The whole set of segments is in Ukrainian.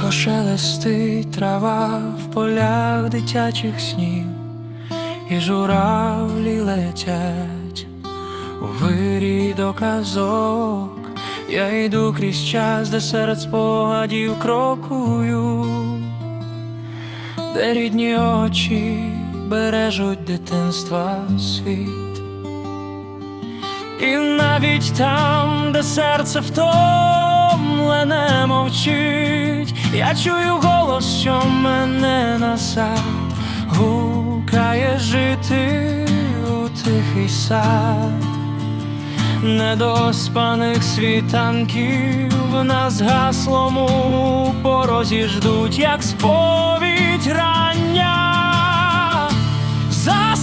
Тихо шелестить трава в полях дитячих снів, і журавлі летять у вирій до казок. Я йду крізь час, де серед спогадів крокую, де рідні очі бережуть дитинства світ. І навіть там, де серце втомлене мовчить, я чую голос, що мене назад гукає жити у тихий сад, недоспаних світанків на згаслому порозі ждуть, як сповідь рання. За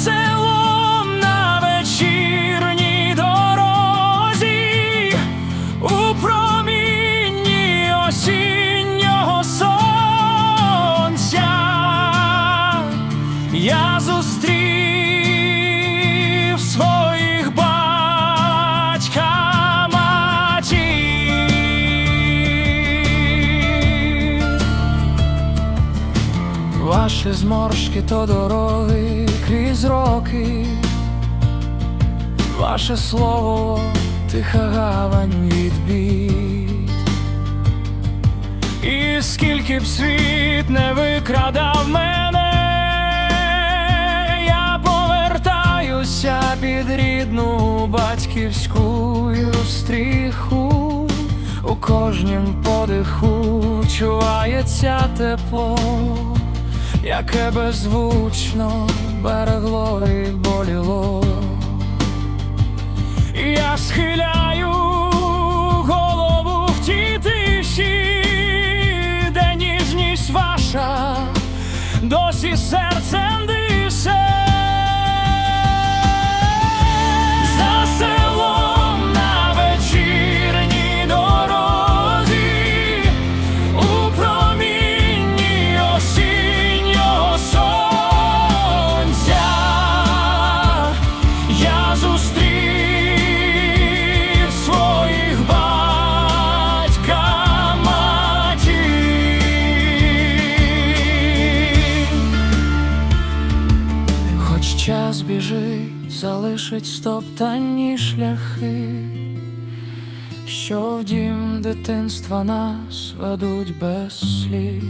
Ваші зморшки то дороги крізь роки, ваше слово тиха гавань відбід. І скільки б світ не викрадав мене, я повертаюся під рідну батьківську стріху. У кожнім подиху чувається тепло, яке беззвучно берегло і боліло. Я схиляю голову в тій тиші, де ніжність ваша досі серцем час біжить, залишить стоптані шляхи, що в дім дитинства нас ведуть без слів.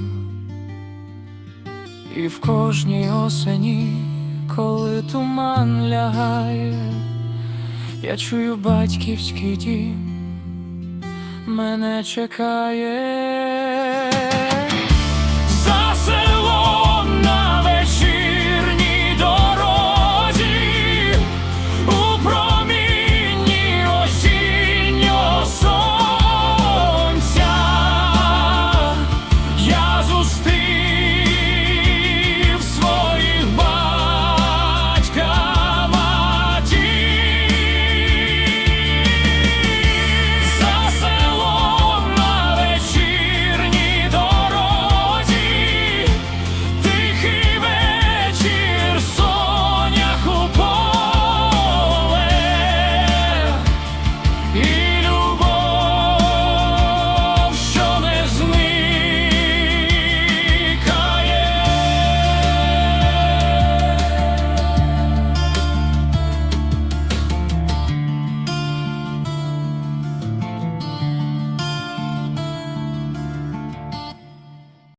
І в кожній осені, коли туман лягає, я чую батьківський дім, мене чекає.